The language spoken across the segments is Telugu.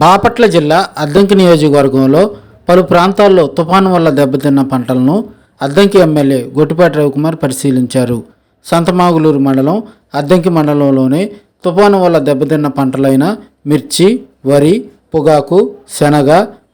బాపట్ల జిల్లా అద్దంకి నియోజకవర్గంలో పలు ప్రాంతాల్లో తుఫాను వల్ల దెబ్బతిన్న పంటలను అద్దంకి ఎమ్మెల్యే గొట్టిపాటి రవికుమార్ పరిశీలించారు. సంతమాగులూరు మండలం అద్దంకి మండలంలోనే తుఫాను వల్ల దెబ్బతిన్న పంటలైన మిర్చి వరి పొగాకు శనగ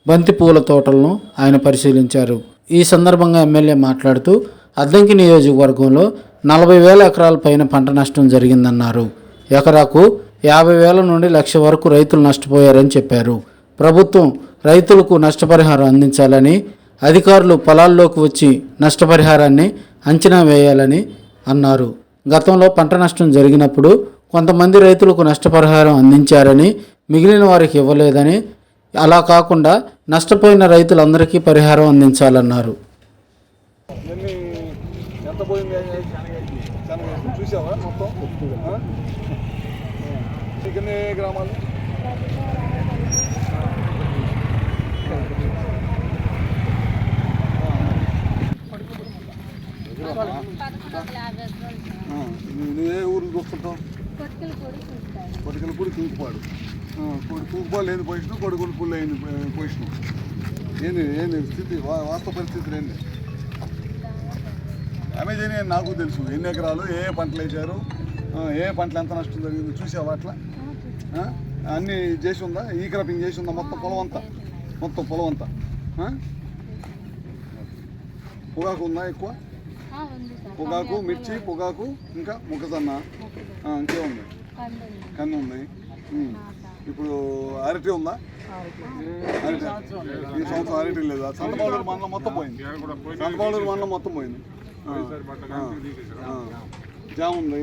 బంతి పూల తోటలను ఆయన పరిశీలించారు. ఈ సందర్భంగా ఎమ్మెల్యే మాట్లాడుతూ అద్దంకి నియోజకవర్గంలో నలభై వేల ఎకరాల పైన పంట నష్టం జరిగిందన్నారు. ఎకరాకు యాభై వేల నుండి లక్ష వరకు రైతులు నష్టపోయారని చెప్పారు. ప్రభుత్వం రైతులకు నష్టపరిహారం అందించాలని అధికారులు పొలాల్లోకి వచ్చి నష్టపరిహారాన్ని అంచనా వేయాలని అన్నారు. గతంలో పంట నష్టం జరిగినప్పుడు కొంతమంది రైతులకు నష్టపరిహారం అందించారని మిగిలిన వారికి ఇవ్వలేదని అలా కాకుండా నష్టపోయిన రైతులందరికీ పరిహారం అందించాలన్నారు. ఎంత పోయింది గ్రామాలు. ఏ ఊరికి చూస్తుంటావు కొడుకులు కూడా తూకుపాడు తూకుపాడు ఏంది పొజిషన్ కొడుకులు పుల్లు అయింది పొజిషన్ ఏంది ఏంది స్థితి? వా- వాస్తవ పరిస్థితులు ఏంది? డ్యామేజ్ అని నాకు తెలుసు. ఎన్ని ఎకరాలు ఏ ఏ పంటలు వేసారు ఏ పంటలు ఎంత నష్టం జరిగింది చూసావా అట్లా? అన్నీ చేసి ఉందా ఈ క్రాపింగ్ చేసి ఉందా మొత్తం పొలం అంతా మొత్తం పొలం అంతా? పొగాకు ఉందా ఎక్కువ? పొగాకు మిర్చి పొగాకు ఇంకా మొక్కజొన్న. ఆ, ఇంకేముంది కన్ను ఉంది. ఉమ్. ఇప్పుడు అరటి ఉందా? అరటి. ఈ సంవత్సరం అరటి లేదు? సంతపాడూరు మండలం మొత్తం పోయింది. సంతపాడూరు మండలం మొత్తం పోయింది. జామ ఉంది.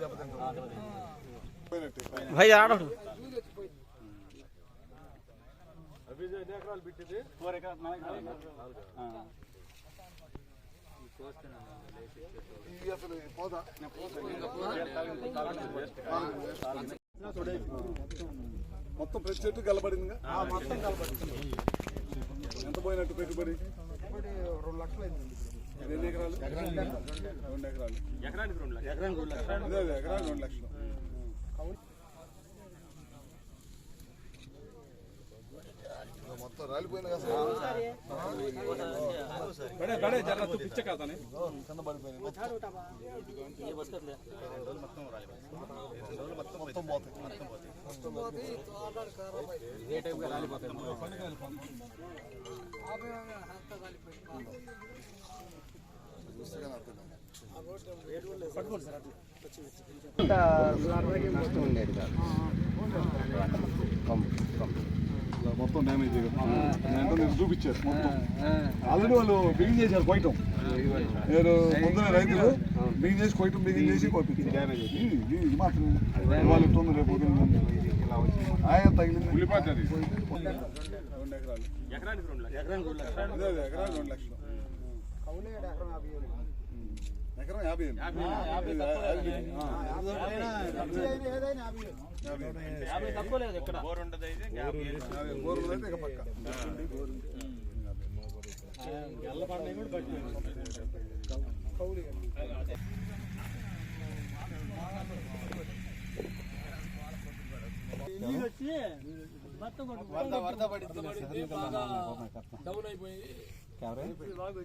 దెబ్బతింటుంది పోయినట్టే భయ్ అసలు పోదా మొత్తం ప్రతి చెట్టు కలబడిందిగా? మొత్తం కలబడింది. ఎంత పోయినట్టు పెట్టుబడి? రెండు లక్షలు అయింది ఎన్ని ఎకరాలు. రెండు ఎకరాలు ఎకరానికి రెండు లక్షలు. అదే అదే ఎకరానికి రెండు లక్షలు. మొత్తం రాలిపోయింది కదా కింద పడిపోయింది మొత్తం మొత్తం పోతాయి మొత్తం పోతాయి చూస్తే కాదు. మొత్తం డ్యామేజ్ నేను చూపించారు మొత్తం. ఆల్రెడీ వాళ్ళు బిగింగ్ చేశారు కొయ్యటం. నేను ముందున రైతులు బిగింగ్ చేసి కొయ్యటం బిగింగ్ చేసి పంపించారు మాత్రం వాళ్ళు ఇస్తుంది రేపు ఆయన తగిలింది? ఎకరానికి రెండు లక్షలు అదే అదే ఎకరానికి రెండు లక్షలు ఎకరం యాభై వేలు. యాభై వేలు. ఆ. యాభై వేలు. బోర్ ఉండదు అయితే ఇక పక్క ఆయన బాధలే ఇది రాయబో-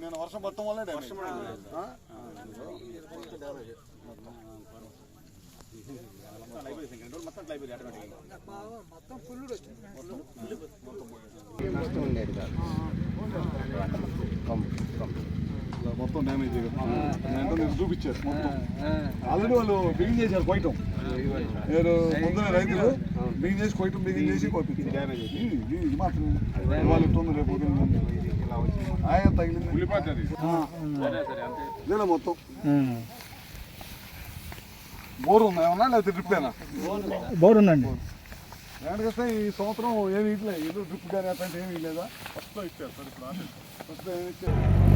నేను వర్షం పడటం వల్ల? నష్టం ఉండేది కాదు మొత్తం డ్యామేజ్ అంటే మీరు చూపించారు మొత్తం. ఆల్రెడీ వాళ్ళు బిగింగ్ చేశారు కొయ్యటం. మీరు ముందునే రైతులు బిగింగ్ చేసి కొయ్యటం బిగింగ్ చేసి కొట్టించారు డ్యామేజ్ ఇది మాత్రం వాళ్ళు రేపు ఆయన తగిలింది? ఆ. ఇదేనా మొత్తం? బోర్ ఉందా ఏమన్నా? లేకపోతే డ్రిప్పేనా బోర్ ఉందండి. ఈ సంవత్సరం ఏమి ఇట్లేదు ఇది డ్రిప్ కానీ అట్లాంటి ఏమీ లేదా ఫస్ట్లో ఇచ్చారు సార్ ఇప్పుడు ఫస్ట్లో ఏమి ఇచ్చారు?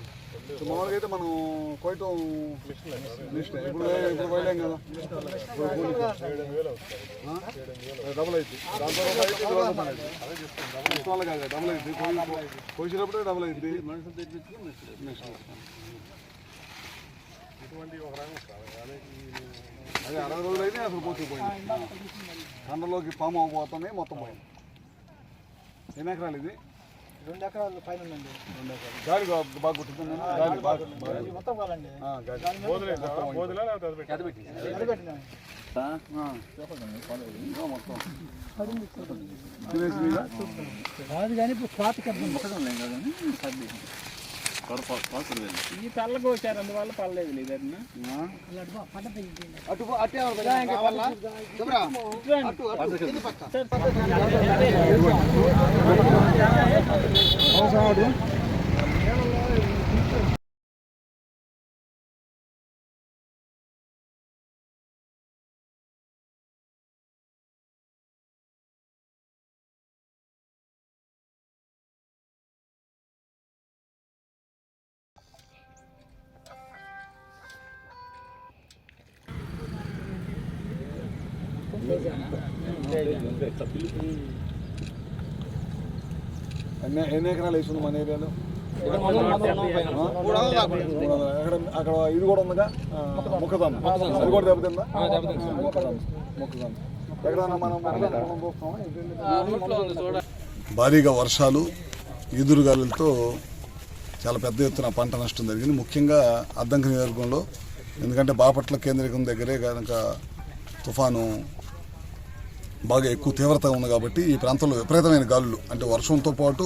మామూలుగా అయితే మనం కోయటం లిస్ట్ ఇప్పుడు ఇప్పుడు పోయలేం కదా? డబుల్ అయితే దాని తర్వాత అయితే అయితే. వల్ల కాదు డబుల్ అయితే కోసినప్పుడే డబుల్ అయింది అదే అరవై రోజులు అయితే అసలు పోతుకుపోయింది కండలోకి పాము అవ్వబోతున్నాయి మొత్తం పోయింది. ఎన్ని ఎకరాలు ఇది? రెండు ఎకరాల పైన ఉందండి. గాలి బాగా కొట్టుకుంది గాలి బాగా బాగా- మొత్తం కావాలండి ఆ, గాలి. ఆ, ఇంకా మొత్తం తినేసి మీద? కాదు కానీ ఇప్పుడు స్వాతి ఈ తల్లగా వచ్చారు అందువల్ల పర్లేదు లేదన్నా ఎన్ని ఎన్ని ఎకరాలు వేసింది మన ఏరియాలో. అక్కడ అక్కడ ఇది కూడా ఉందిగా? మొక్కజొన్న. అది కూడా దెబ్బతిందా? ఎక్కడన్నా మనం? భారీగా వర్షాలు ఈదురుగాలులతో చాలా పెద్ద ఎత్తున పంట నష్టం జరిగింది. ముఖ్యంగా అద్దంకి నియోజకవర్గంలో ఎందుకంటే బాపట్ల కేంద్రీకం దగ్గరే కనుక తుఫాను బాగా ఎక్కువ తీవ్రత ఉంది కాబట్టి ఈ ప్రాంతంలో విపరీతమైన గాలులు అంటే వర్షంతో పాటు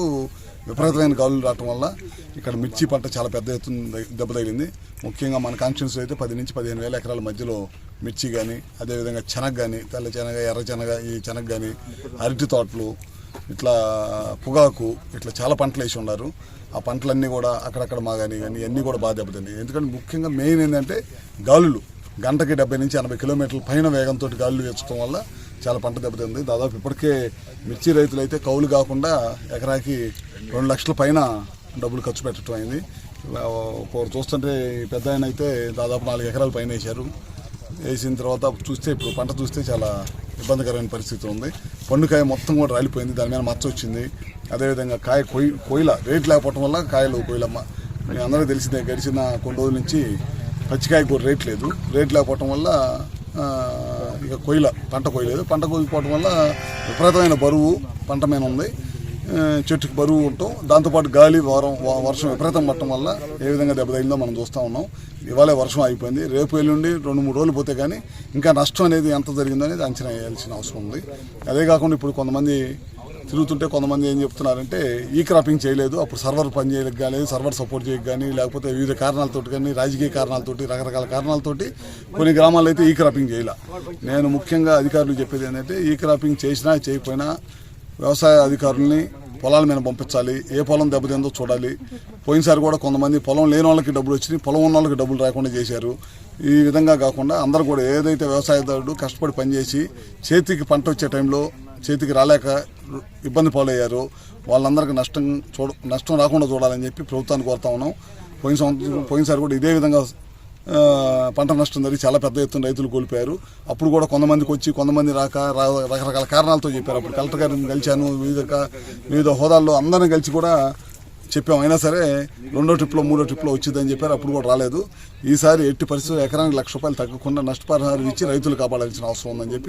విపరీతమైన గాలులు రావటం వల్ల ఇక్కడ మిర్చి పంట చాలా పెద్ద ఎత్తున ద- దెబ్బ తగిలింది. ముఖ్యంగా మన కాన్షియన్స్ అయితే పది నుంచి పదిహేను వేల ఎకరాల మధ్యలో మిర్చి కానీ అదేవిధంగా శనగ కానీ తెల్ల శనగ ఎర్ర శనగ ఈ శనగ కానీ అరటి తోటలు ఇట్లా పొగాకు ఇట్లా చాలా పంటలు వేసి ఉన్నారు. ఆ పంటలన్నీ కూడా అక్కడక్కడ మాగాని కానీ ఇవన్నీ కూడా బాగా దెబ్బతిన్నాయి. ఎందుకంటే ముఖ్యంగా మెయిన్ ఏంటంటే గాలులు. గంటకి డెబ్బై నుంచి ఎనభై కిలోమీటర్ల పైన వేగంతో గాలులు వేర్చడం వల్ల చాలా పంట దెబ్బతింది. దాదాపు ఇప్పటికే మిర్చి రైతులు అయితే కౌలు కాకుండా ఎకరాకి రెండు లక్షల పైన డబ్బులు ఖర్చు పెట్టడం అయింది. ఒకరు చూస్తుంటే పెద్ద ఆయన అయితే దాదాపు నాలుగు ఎకరాల పైన వేశారు. వేసిన తర్వాత చూస్తే ఇప్పుడు పంట చూస్తే చాలా ఇబ్బందికరమైన పరిస్థితి ఉంది. పండుకాయ మొత్తం కూడా రాలిపోయింది. దాని మీద మచ్చ వచ్చింది. అదేవిధంగా కాయ కొయ్యి కొయ్యల రేట్ లేకపోవడం వల్ల కాయలు కొయ్యలమ్మ మీ అందరికీ తెలిసిందే గడిచిన కొన్ని రోజుల నుంచి పచ్చికాయ కూడా రేట్ లేదు. రేట్ లేకపోవటం వల్ల ఇక కొయ్యల పంట కొయ్యలేదు. పంట కొయ్యకపోవడం వల్ల విపరీతమైన బరువు పంట మీద ఉంది. చెట్టుకు చెట్టుకి బరువు ఉంటాం. దాంతోపాటు గాలి వారం వర్షం విపరీతం పట్టడం వల్ల ఏ విధంగా దెబ్బతగిందో మనం చూస్తూ ఉన్నాం. ఇవాళ వర్షం అయిపోయింది రేపు ఎల్లుండి రెండు మూడు రోజులు పోతే కానీ ఇంకా నష్టం అనేది ఎంత జరిగిందో అనేది అంచనా వేయాల్సిన అవసరం ఉంది. అదే కాకుండా ఇప్పుడు కొంతమంది తిరుగుతుంటే కొంతమంది ఏం చెప్తున్నారంటే ఈ క్రాపింగ్ చేయలేదు అప్పుడు సర్వర్ పని చేయలేక కానీ సర్వర్ సపోర్ట్ చేయక కానీ లేకపోతే వివిధ కారణాలతోటి కానీ రాజకీయ కారణాలతోటి రకరకాల కారణాలతోటి కొన్ని గ్రామాల్లో అయితే ఈ క్రాపింగ్ చేయలే. నేను ముఖ్యంగా అధికారులు చెప్పేది ఏంటంటే ఈ క్రాపింగ్ చేసినా చేయకపోయినా వ్యవసాయ అధికారుల్ని పొలాల మీద పంపించాలి ఏ పొలం దెబ్బతిందో చూడాలి. పోయినసారి కూడా కొంతమంది పొలం లేని వాళ్ళకి డబ్బులు వచ్చినాయి పొలం ఉన్న వాళ్ళకి డబ్బులు రాకుండా చేశారు. ఈ విధంగా కాకుండా అందరూ కూడా ఏదైతే వ్యవసాయదారుడు కష్టపడి పనిచేసి చేతికి పంట వచ్చే టైంలో చేతికి రాలేక ఇబ్బంది పాలయ్యారు. వాళ్ళందరికీ నష్టం చూడ నష్టం రాకుండా చూడాలని చెప్పి ప్రభుత్వాన్ని కోరుతా ఉన్నాం. పోయిన సంవత్సరం పోయినసారి కూడా ఇదే విధంగా పంట నష్టం జరిగి చాలా పెద్ద ఎత్తున రైతులు కోల్పోయారు. అప్పుడు కూడా కొంతమందికి వచ్చి కొంతమంది రాక రా- రకరకాల కారణాలతో చెప్పారు. అప్పుడు కలెక్టర్ గారిని కలిశాను. వివిధ వివిధ హోదాల్లో అందరిని కలిసి కూడా చెప్పాము అయినా సరే రెండో ట్రిప్లో మూడో ట్రిప్లో వచ్చిందని చెప్పారు. అప్పుడు కూడా రాలేదు. ఈసారి ఎట్టి పరిస్థితులు ఎకరానికి లక్ష రూపాయలు తగ్గకుండా నష్టపరిహారం ఇచ్చి రైతులు కాపాడాల్సిన అవసరం ఉందని చెప్పి